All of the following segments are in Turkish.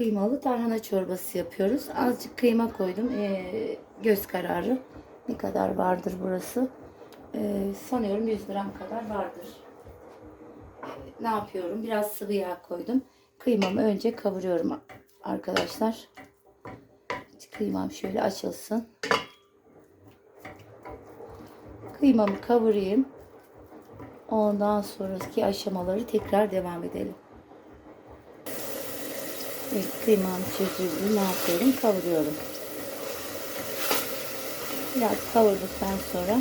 kıymalı tarhana çorbası yapıyoruz. Azıcık kıyma koydum. Ee, göz kararı. Ne kadar vardır burası? Ee, sanıyorum 100 gram kadar vardır. Ee, ne yapıyorum? Biraz sıvı yağ koydum. Kıymamı önce kavuruyorum arkadaşlar. Kıymam şöyle açılsın. Kıymamı kavurayım. Ondan sonraki aşamaları tekrar devam edelim. Evet, kıymam çözüldü. Ne yapıyorum? Kavuruyorum. Biraz kavurduktan sonra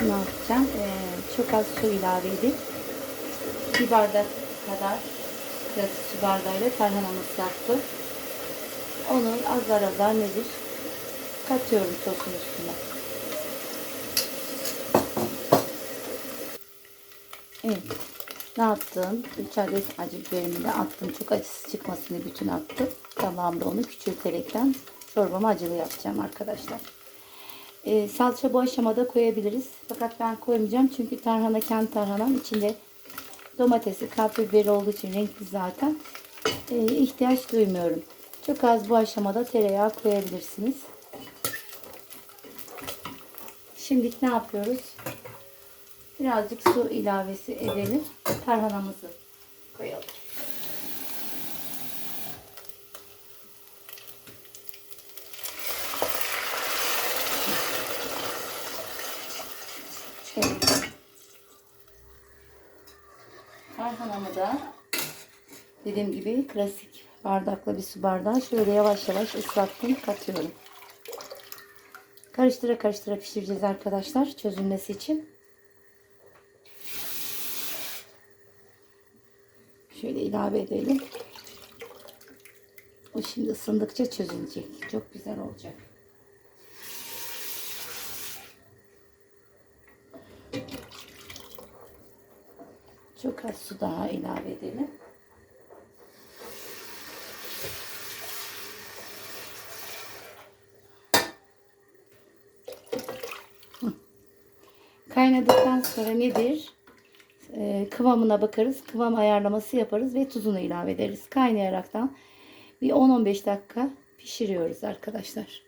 ne yapacağım? Ee, çok az su ilave edip bir bardak kadar klasik su bardağıyla tarhanamız yaptı. Onu azar azar nedir? Katıyorum sosun üstüne. Evet. Ne yaptım? 3 adet acı biberimi de attım. Çok acısı çıkmasını bütün attım. Tabağımda onu küçülterekten çorbamı acılı yapacağım arkadaşlar. Ee, salça bu aşamada koyabiliriz. Fakat ben koymayacağım. Çünkü tarhana kendi tarhanam içinde domatesi, kapya biberi olduğu için renkli zaten. Ee, ihtiyaç duymuyorum. Çok az bu aşamada tereyağı koyabilirsiniz. Şimdi ne yapıyoruz? Birazcık su ilavesi edelim. Tarhanamızı koyalım. Tarhanamı da dediğim gibi klasik bardakla bir su bardağı şöyle yavaş yavaş ıslattım katıyorum. Karıştıra karıştıra pişireceğiz arkadaşlar çözülmesi için. Şöyle ilave edelim. O şimdi ısındıkça çözülecek. Çok güzel olacak. Çok az su daha ilave edelim. Kaynadıktan sonra nedir? Ee, kıvamına bakarız. Kıvam ayarlaması yaparız ve tuzunu ilave ederiz. Kaynayaraktan bir 10-15 dakika pişiriyoruz arkadaşlar.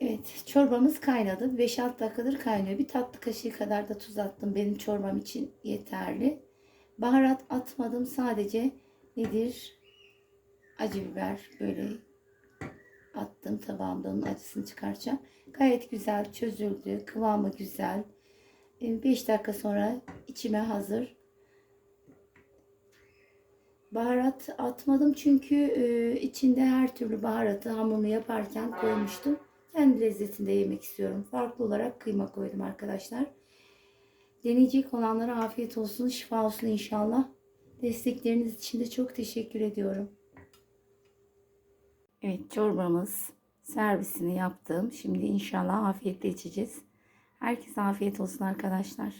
Evet çorbamız kaynadı. 5-6 dakikadır kaynıyor. Bir tatlı kaşığı kadar da tuz attım. Benim çorbam için yeterli. Baharat atmadım. Sadece nedir? Acı biber böyle attım tabağımda onun acısını çıkaracağım. Gayet güzel çözüldü. Kıvamı güzel. 5 dakika sonra içime hazır. Baharat atmadım çünkü e, içinde her türlü baharatı hamurunu yaparken koymuştum. Kendi lezzetinde yemek istiyorum. Farklı olarak kıyma koydum arkadaşlar. Deneyecek olanlara afiyet olsun, şifa olsun inşallah. Destekleriniz için de çok teşekkür ediyorum. Evet çorbamız servisini yaptım. Şimdi inşallah afiyetle içeceğiz. Herkese afiyet olsun arkadaşlar.